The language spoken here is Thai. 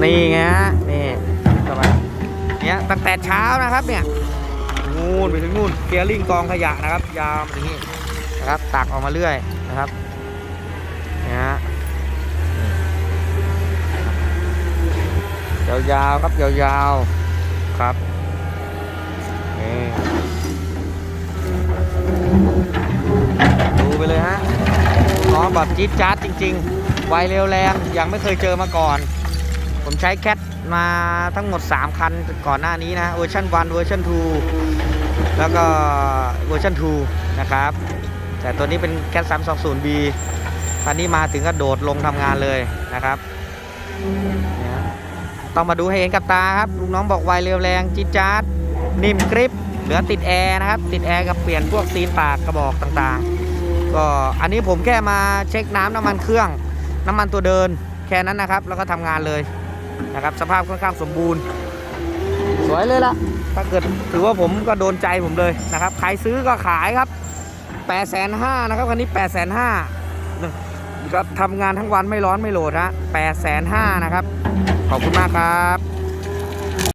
นี่ไงฮะนี่เข้าไปเนี่ยตั้งแต่เช้านะครับเนี่ยนู่นไปถึงนู่นเคลียร์ลิงกองขยะนะครับ ยาวมาถึงนี่นะครับ ตักออกมาเรื่อยนะครับเนี่ยฮะยาวๆครับยาวๆครับนี่ดูไปเลยฮะน้องแบบจี๊ดจ๊าดจริง ๆ ไวเร็วแรงยังไม่เคยเจอมาก่อน ผมใช้แคทมาทั้งหมด 3 คันก่อนหน้านี้นะเวอร์ชัน1เวอร์ชัน2แล้วก็เวอร์ชัน2นะครับ แต่ตัวนี้เป็นแคท 320B คันนี้มาถึงก็โดดลงทำงานเลยนะครับ ต้องมาดูให้เห็นกับตาครับลูกน้องบอกไวเร็วแรงจี๊ดจ๊าดนิ่มกริปเหลือติดแอร์นะครับ ติดแอร์กับเปลี่ยนพวกตีนปากกระบอกต่างๆ ก็อันนี้ผมแค่มาเช็คน้ำน้ำมันเครื่อง น้ำมันตัวเดินแค่นั้นนะครับ แล้วก็ทำงานเลย นะครับสภาพค่อนข้างสมบูรณ์ สวยเลยล่ะถ้าเกิดถือว่าผมก็โดนใจผมเลยนะครับใครซื้อก็ขายครับ8ปดแสนห้านะครับคันนี้8ปดแสนห้าก็ทำงานทั้งวันไม่ร้อนไม่โหลดฮะแปดแสนห้านะครับ ขอบคุณมากครับ